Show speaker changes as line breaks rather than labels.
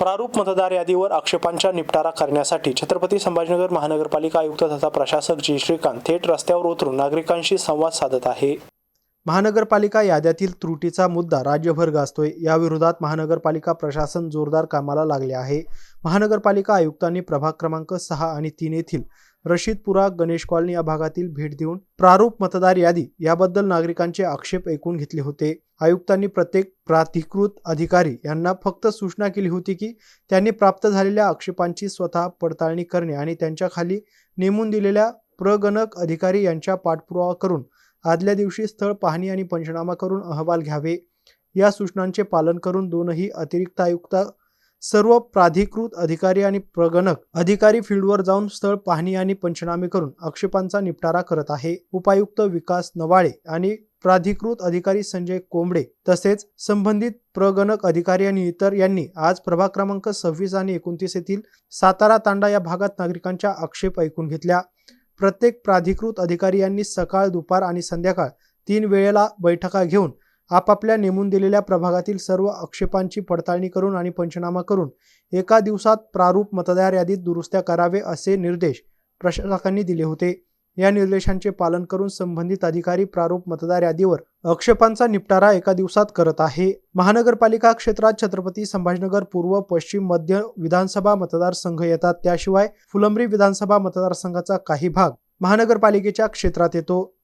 प्रारूप मतदार यादीवर आक्षेपांचा निपटारा करण्यासाठी छत्रपती संभाजीनगर महानगरपालिका आयुक्त तथा प्रशासक जी. श्रीकांत थेट रस्त्यावर उतरून नागरिकांशी संवाद साधत आहे. महानगरपालिका याद्यातील त्रुटीचा मुद्दा राज्यभर गाजतोय. याविरोधात महानगरपालिका प्रशासन जोरदार कामाला लागले आहे. महानगरपालिका आयुक्तांनी प्रभाग क्रमांक सहा आणि तीन येथील रशीदपुरा गणेश कॉलनी या भागातील भेट देऊन प्रारूप मतदार यादी याबद्दल नागरिकांचे आक्षेप ऐकून घेतले होते. आयुक्तांनी प्रत्येक प्राधिकृत अधिकारी यांना फक्त सूचना केली होती की त्यांनी प्राप्त झालेल्या आक्षेपांची स्वतः पडताळणी करणे आणि त्यांच्याखाली नेमून दिलेल्या प्रगणक अधिकारी यांच्या पाठपुरावा करून आदल्या दिवशी स्थळ पाहणी आणि पंचनामा करून अहवाल घ्यावे. या सूचनांचे पालन करून दोनही अतिरिक्त आयुक्त सर्व प्राधिकृत अधिकारी आणि प्रगणक अधिकारी फील्डवर जाऊन स्थळ पाहणी आणि पंचनामे करून आक्षेपांचा निपटारा करत आहे. उपायुक्त विकास नवाळे आणि प्राधिकृत अधिकारी संजय कोंबडे तसेच संबंधित प्रगणक अधिकारी आणि इतर यांनी आज प्रभाग क्रमांक सव्वीस आणि एकोणतीस येथील सातारा तांडा या भागात नागरिकांच्या आक्षेप ऐकून घेतल्या. प्रत्येक प्राधिकृत अधिकारी यांनी सकाळ दुपार आणि संध्याकाळ तीन वेळेला बैठका घेऊन आपापल्या नेमून दिलेल्या प्रभागातील सर्व आक्षेपांची पडताळणी करून आणि पंचनामा करून एका दिवसात प्रारूप मतदार यादीत दुरुस्त्या करावे असे निर्देश प्रशासकांनी दिले होते. या निर्देशांचे पालन करून संबंधित अधिकारी प्रारूप मतदार यादीवर आक्षेपांचा निपटारा एका दिवसात करत आहे. महानगरपालिका क्षेत्रात छत्रपती संभाजीनगर पूर्व पश्चिम मध्य विधानसभा मतदारसंघ येतात. त्याशिवाय फुलंब्री विधानसभा मतदारसंघाचा काही भाग महानगरपालिकेच्या क्षेत्रात येतो.